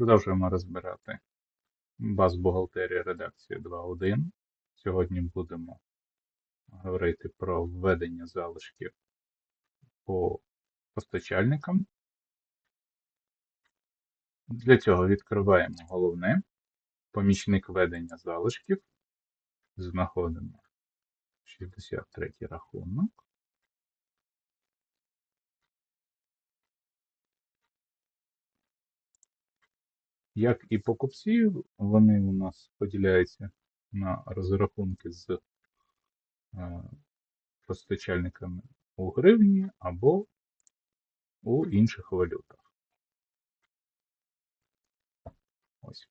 Продовжуємо розбирати баз бухгалтерії редакції 2.1. Сьогодні будемо говорити про введення залишків по постачальникам. Для цього відкриваємо головне помічник ведення залишків. Знаходимо 63 рахунок. Як і покупці, вони у нас поділяються на розрахунки з е, постачальниками у гривні або у інших валютах. Ось.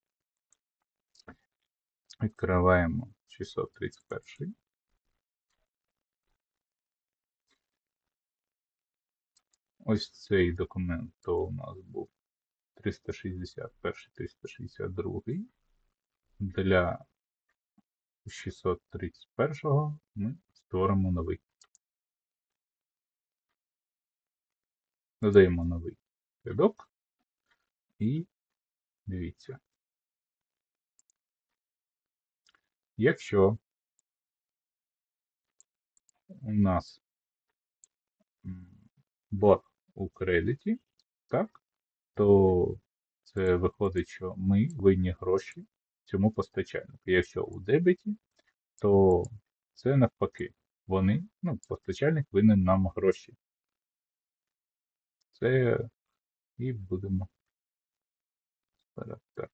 Відкриваємо 631. Ось цей документ то у нас був 361, 362. Для 631 ми створимо новий. Додаємо новий рядок і дивіться. Якщо у нас борг у кредиті, так, то це виходить, що ми винні гроші цьому постачальнику. Якщо у дебеті, то це навпаки. Вони, ну, постачальник винен нам гроші. Це і будемо. Так.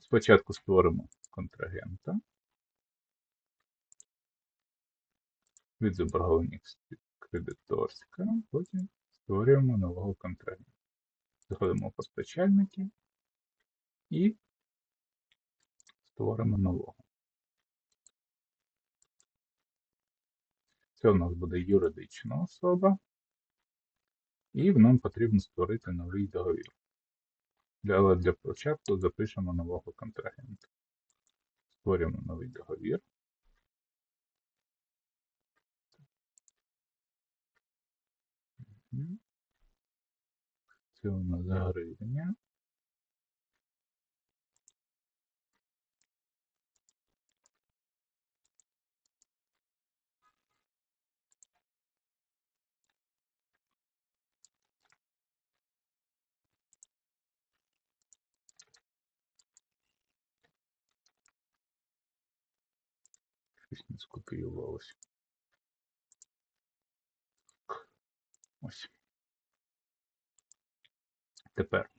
Спочатку створимо контрагента. Від заборгованість кредиторська, потім створюємо нового контрагента. Заходимо в постачальники і створимо нового. Це у нас буде юридична особа, і нам потрібно створити новий договір. Але для початку запишемо нового контрагента. Створюємо новий договір. Це у нас гривня. Щось не скопіювалося. Ось. Тепер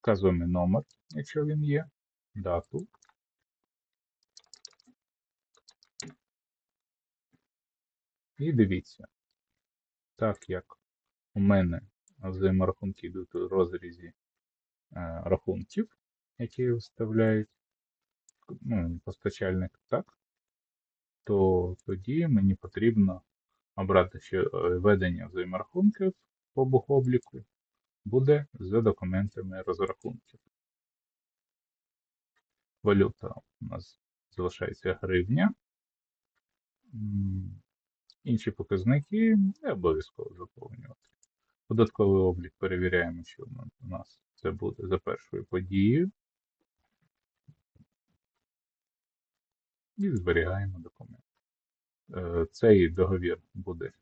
вказуємо номер, якщо він є, дату. І дивіться, так як у мене взаєморахунки йдуть у розрізі е, рахунків, які вставляють ну, постачальник, так, то тоді мені потрібно обрати ще е, ведення взаєморахунків по бухобліку буде за документами розрахунків. Валюта у нас залишається гривня. Інші показники не обов'язково заповнювати. Податковий облік перевіряємо, що у нас це буде за першою подією. І зберігаємо документ. Е, цей договір буде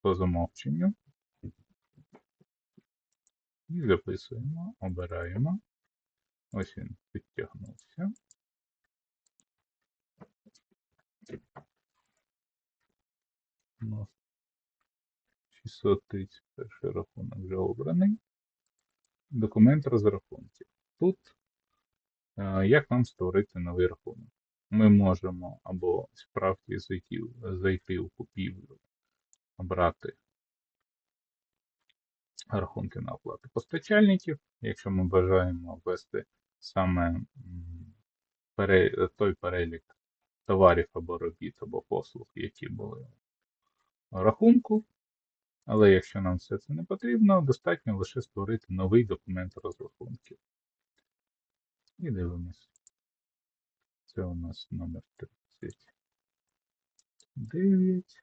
по замовченню. І записуємо, обираємо. Ось він підтягнувся. У нас 631 рахунок вже обраний. Документ розрахунків. Тут як нам створити новий рахунок? Ми можемо або справді зайти, зайти у купівлю, обрати рахунки на оплату постачальників. Якщо ми бажаємо ввести саме той перелік товарів або робіт, або послуг, які були в рахунку. Але якщо нам все це не потрібно, достатньо лише створити новий документ розрахунків. І дивимось. Це у нас номер 39.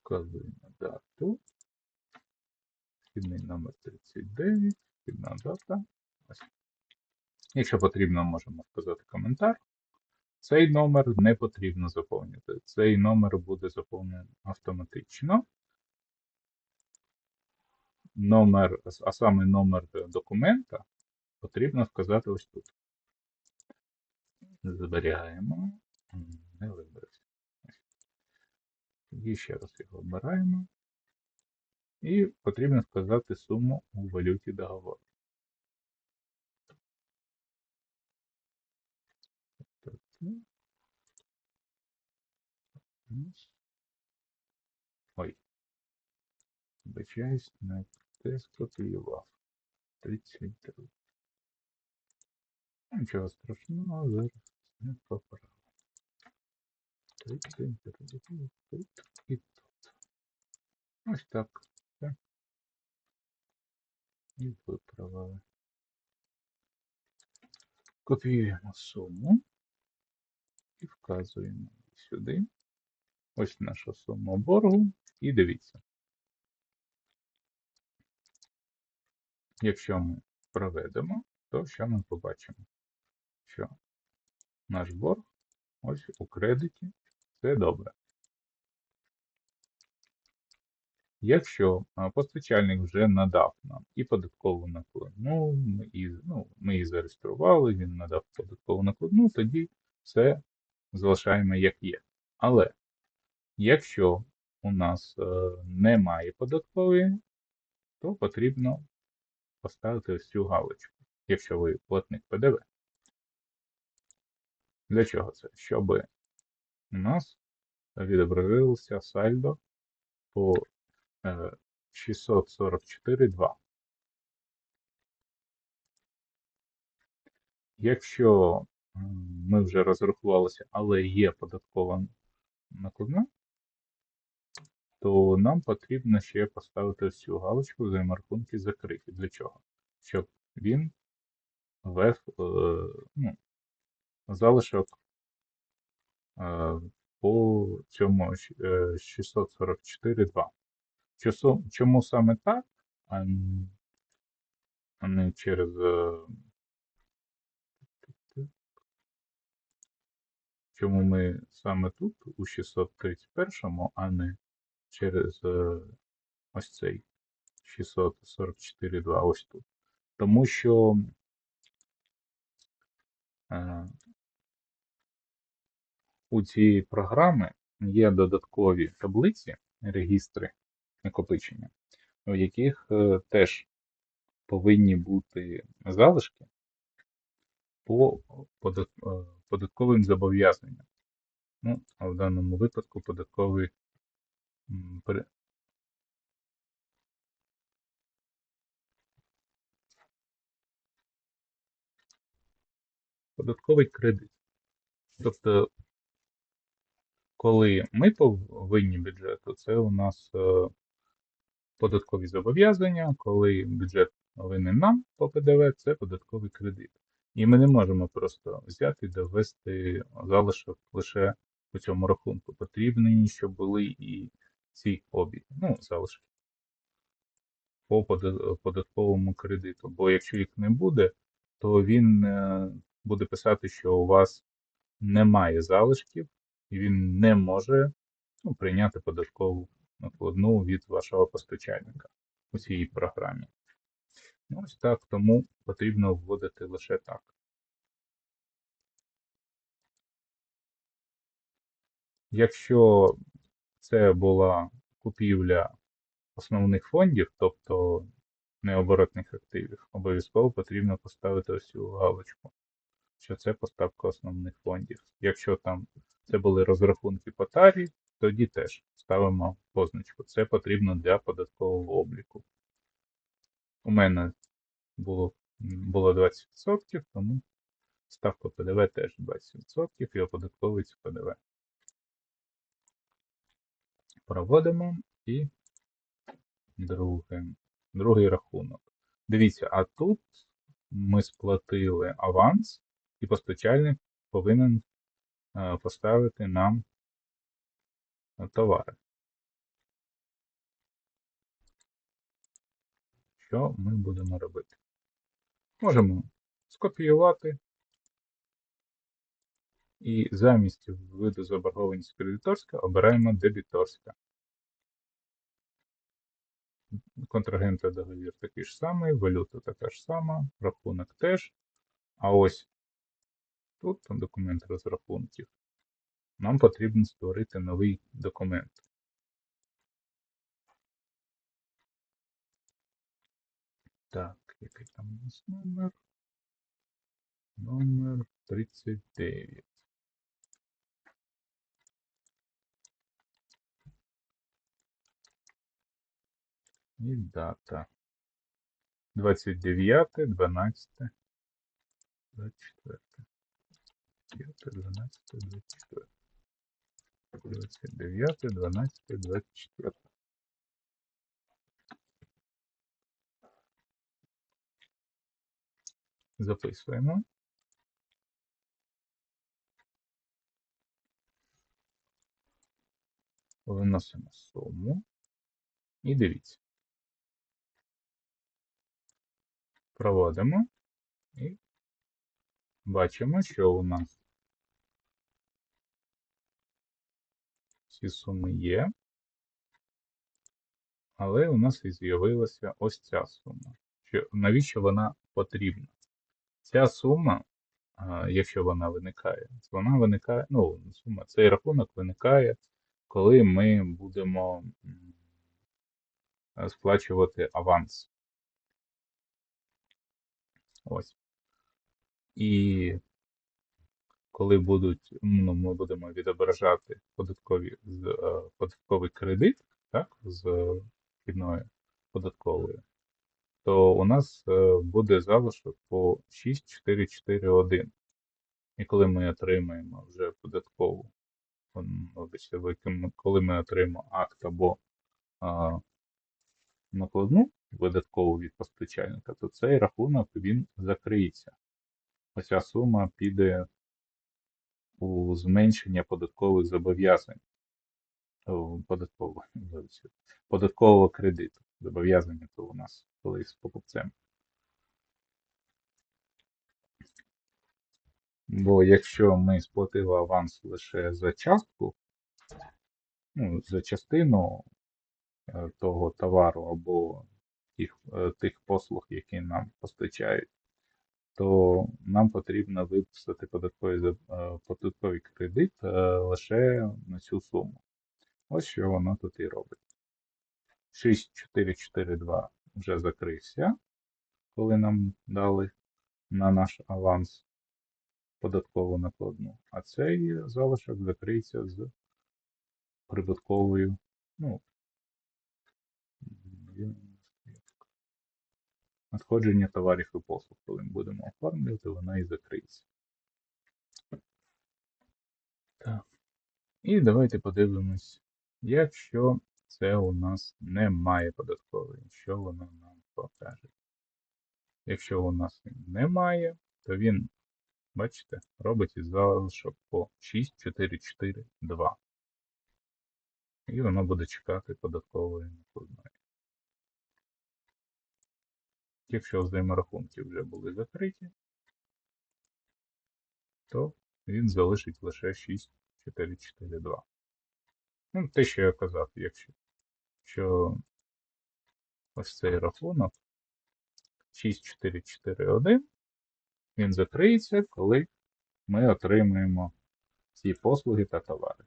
Вказуємо дату. Вхідний номер 39, вхідна дата. Ось. Якщо потрібно, можемо вказати коментар. Цей номер не потрібно заповнювати. Цей номер буде заповнений автоматично. Номер, а саме номер документа потрібно вказати ось тут. Зберігаємо. Не вибрався. Тоді ще раз його обираємо. І потрібно вказати суму у валюті договору. Ой. Вибачаюсь, не те скопіював. 33. Нічого страшного, зараз не поправимо. 33 тут і тут. Ось так. Все. І виправили. Копіюємо суму і вказуємо сюди. Ось наша сума боргу. І дивіться. Якщо ми проведемо, то що ми побачимо? Що наш борг ось у кредиті це добре. Якщо постачальник вже надав нам і податкову накладну, ми ну, ми її зареєстрували, він надав податкову накладну, тоді все залишаємо як є. Але якщо у нас е, немає податкової, то потрібно поставити ось цю галочку, якщо ви платник ПДВ. Для чого це? Щоб у нас відобразилося сальдо по е, 644,2. Якщо ми вже розрахувалися, але є податкова накладна, то нам потрібно ще поставити ось цю галочку взаєморахунки закриті. Для чого? Щоб він ввев е, ну, залишок е, по цьому е, 644.2. Чому саме так, а не через. е, Чому ми саме тут, у 631, а не через е, ось цей 644.2, ось тут. Тому що е, у цієї програми є додаткові таблиці, регістри накопичення, у яких е, теж повинні бути залишки по е, податковим зобов'язанням. Ну, а в даному випадку податковий м, пере- податковий кредит. Тобто, коли ми повинні бюджету, це у нас е, податкові зобов'язання, коли бюджет винен нам по ПДВ, це податковий кредит. І ми не можемо просто взяти довести залишок лише по цьому рахунку. Потрібні, щоб були і ці обіги, ну, залишки по податковому кредиту. Бо якщо їх не буде, то він е, буде писати, що у вас немає залишків, і він не може ну, прийняти податкову накладну від вашого постачальника у цій програмі. Ну, Ось так, тому потрібно вводити лише так. Якщо це була купівля основних фондів, тобто необоротних активів, обов'язково потрібно поставити ось цю галочку, що це поставка основних фондів. Якщо там це були розрахунки по тарі, тоді теж ставимо позначку. Це потрібно для податкового обліку. У мене було, було 20%, тому ставка ПДВ теж 20% і оподатковується ПДВ проводимо і друге, другий рахунок. Дивіться, а тут ми сплатили аванс, і постачальник повинен е, поставити нам товари. Що ми будемо робити? Можемо скопіювати і замість виду заборгованість кредиторська обираємо дебіторська. Контрагента договір такий ж самий, валюта така ж сама, рахунок теж. А ось тут документ розрахунків. Нам потрібно створити новий документ. Так, який там у нас номер? Номер 39. І дата. 29, 12, 24. 5, 12, 24. 29, 12, 24. Записуємо. Виносимо суму. І дивіться. Проводимо і бачимо, що у нас ці суми є, але у нас і з'явилася ось ця сума. Що, Навіщо вона потрібна? Ця сума, якщо вона виникає, вона виникає, ну, сума, цей рахунок виникає, коли ми будемо сплачувати аванс. Ось. І коли будуть, ну, ми будемо відображати податкові, е, податковий кредит так, з вхідною податковою, то у нас е, буде залишок по 6441. І коли ми отримаємо вже податкову, ви- коли ми отримаємо акт або а, накладну видаткову від постачальника, то цей рахунок він закриється. Оця сума піде у зменшення податкових зобов'язань податкового, податкового кредиту. Зобов'язання то у нас колись з покупцем. Бо якщо ми сплатили аванс лише за частку, ну, за частину е, того товару або тих, е, тих послуг, які нам постачають, то нам потрібно виписати податковий, е, податковий кредит е, лише на цю суму. Ось що воно тут і робить. 6442 вже закрився, коли нам дали на наш аванс податкову накладну, а цей залишок закриється з прибутковою, ну, надходження товарів і послуг, коли ми будемо оформлювати, вона і закриється. Так. І давайте подивимось, якщо це у нас немає податкової, що воно нам покаже. Якщо у нас немає, то він, бачите, робить із залишок по 6442. І воно буде чекати податкової накладної. Якщо взаєморахунки вже були закриті, то він залишить лише 6442. Ну, те, що я казав, якщо що ось цей рахунок 6441, він закриється, коли ми отримаємо ці послуги та товари.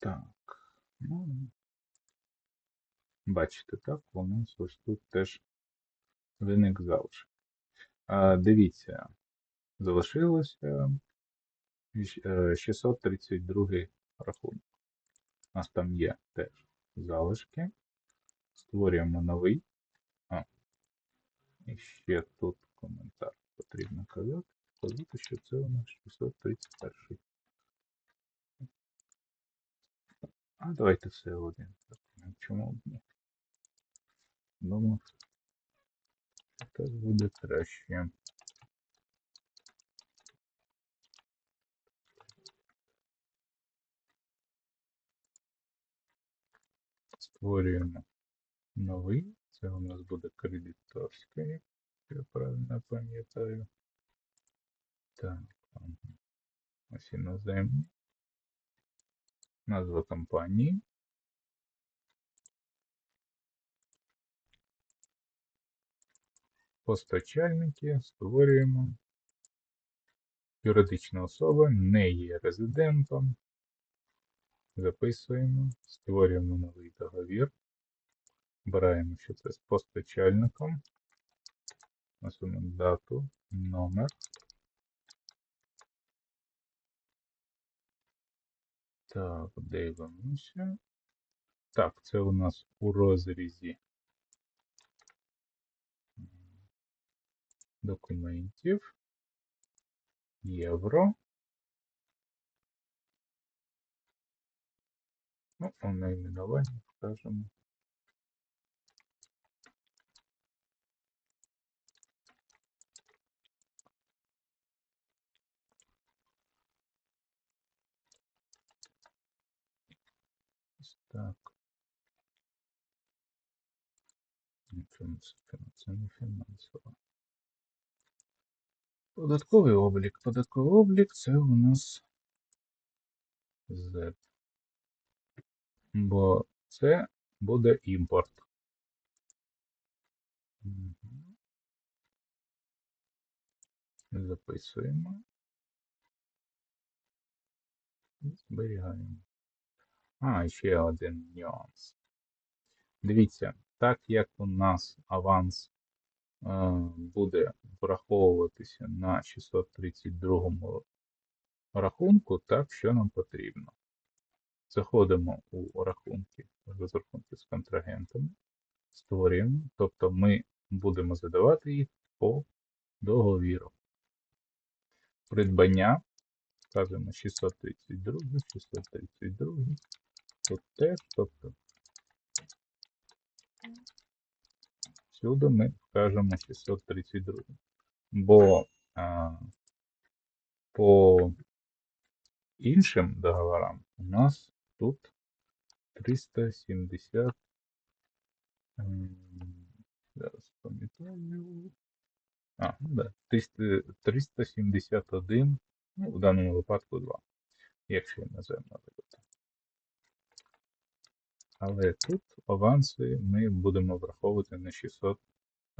Так, ну, бачите, так, у нас ось тут теж виник залишок. А, Дивіться, залишилося е, 632 рахунок. У нас там є теж залишки. Створюємо новий. А, і ще тут коментар потрібно казати. Казати, що це у нас 631. А давайте все один, Чому б ні? Думаю, так буде краще. Створюємо новий. Це у нас буде кредиторський, я правильно пам'ятаю. Так, ось іноземні. Назва компанії. Постачальники створюємо. Юридична особа не є резидентом. Записуємо, створюємо новий договір. Обираємо, що це з постачальником. Насуємо дату, номер. Так, дивимося. Так, це у нас у розрізі документів. Євро. Ну, найменування скажемо. Так. Це, не фін- фінансово. Податковий облік. Податковий облік це у нас Z. Бо це буде імпорт. Записуємо. Зберігаємо. А, ще один нюанс. Дивіться, так як у нас аванс е, буде враховуватися на 632 рахунку, так що нам потрібно. Заходимо у рахунки, розрахунки з контрагентами, створюємо, тобто ми будемо задавати їх по договіру. Придбання, вказуємо 632, 632, тут теж, тобто всюди ми вкажемо 632. Бо а, по іншим договорам у нас тут 370. ем, Зараз пам'ятаю. А, ну да, 371, ну, в даному випадку 2, якщо іноземна валюта. Але тут аванси ми будемо враховувати на 600,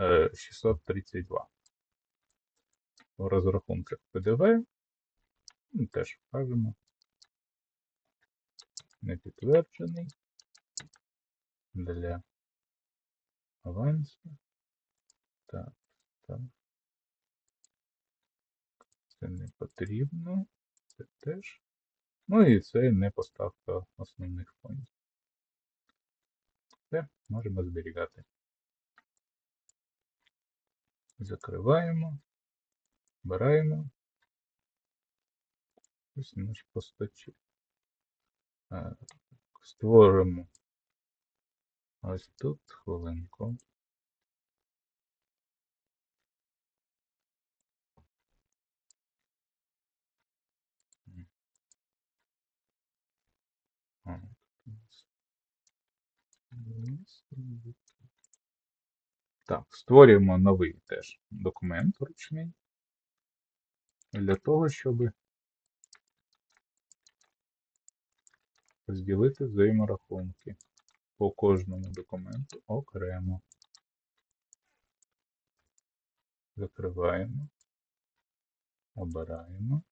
е, 632. В розрахунках ПДВ ну, теж вкажемо. Не підтверджений для авансу. Так, так. Це не потрібно. Це теж. Ну і це не поставка основних фондів. Все, можемо зберігати. Закриваємо, вбираємо. Ось наш постачок. Створимо ось тут хвилинку. Так, створюємо новий теж документ ручний для того, щоб розділити взаєморахунки по кожному документу окремо. Закриваємо, обираємо.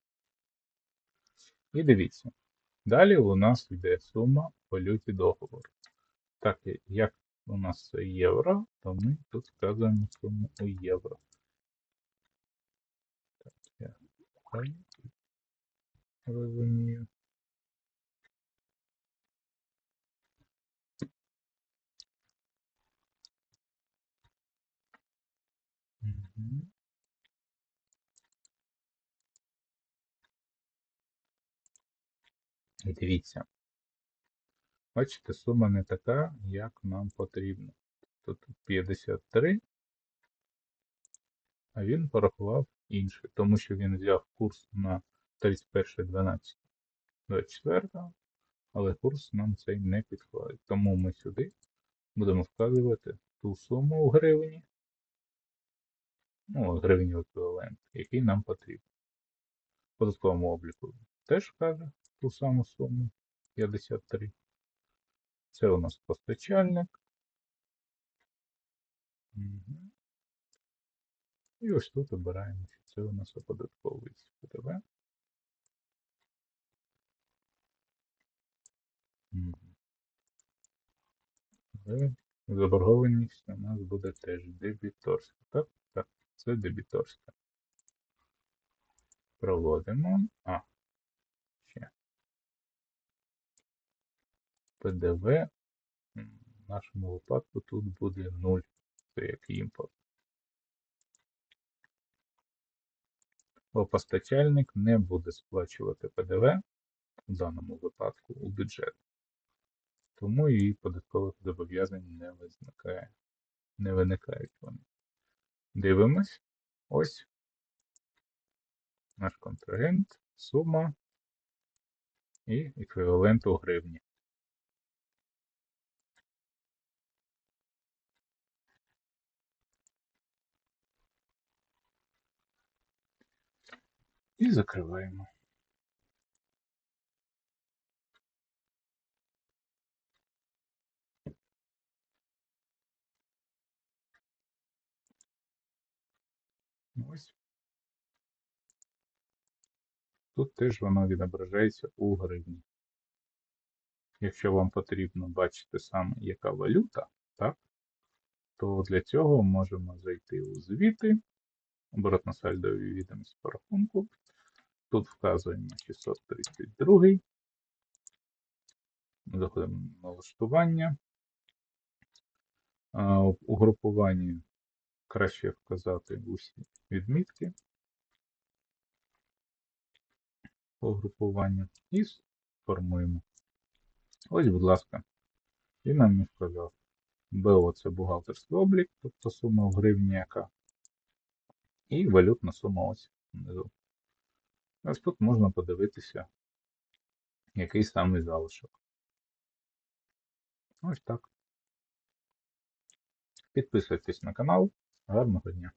І дивіться. Далі у нас йде сума в валюті договору. Так як у нас євро, то ми тут вказуємо суму у євро. Так, я правильно розумію. Дивіться. Бачите, сума не така, як нам потрібно. Тут 53, а він порахував інше, тому що він взяв курс на 31.12.24, але курс нам цей не підходить. Тому ми сюди будемо вказувати ту суму у гривні, ну, гривні еквівалент, який нам потрібен. Податковому обліку теж каже ту саму суму 53. Це у нас постачальник. І ось тут обираємо, що це у нас оподатковується ПДВ. Але заборгованість у нас буде теж дебіторська. Так? Так, це дебіторська. Проводимо. А, ПДВ в нашому випадку тут буде 0. Це як імпорт. Бо постачальник не буде сплачувати ПДВ в даному випадку у бюджет. Тому і податкових зобов'язань не виникає. Не виникають вони. Дивимось. Ось наш контрагент, сума і еквівалент у гривні. І закриваємо. Ось. Тут теж воно відображається у гривні. Якщо вам потрібно бачити саме яка валюта, так, то для цього можемо зайти у звіти, оборотно сальдові відомості по рахунку. Тут вказуємо 632. Заходимо на налаштування. У групуванні краще вказати усі відмітки по групуванню і формуємо. Ось, будь ласка, і нам не вказав. БО це бухгалтерський облік, тобто сума в гривні яка. І валютна сума ось внизу. Ось тут можна подивитися, який самий залишок. Ось так. Підписуйтесь на канал. Гарного дня!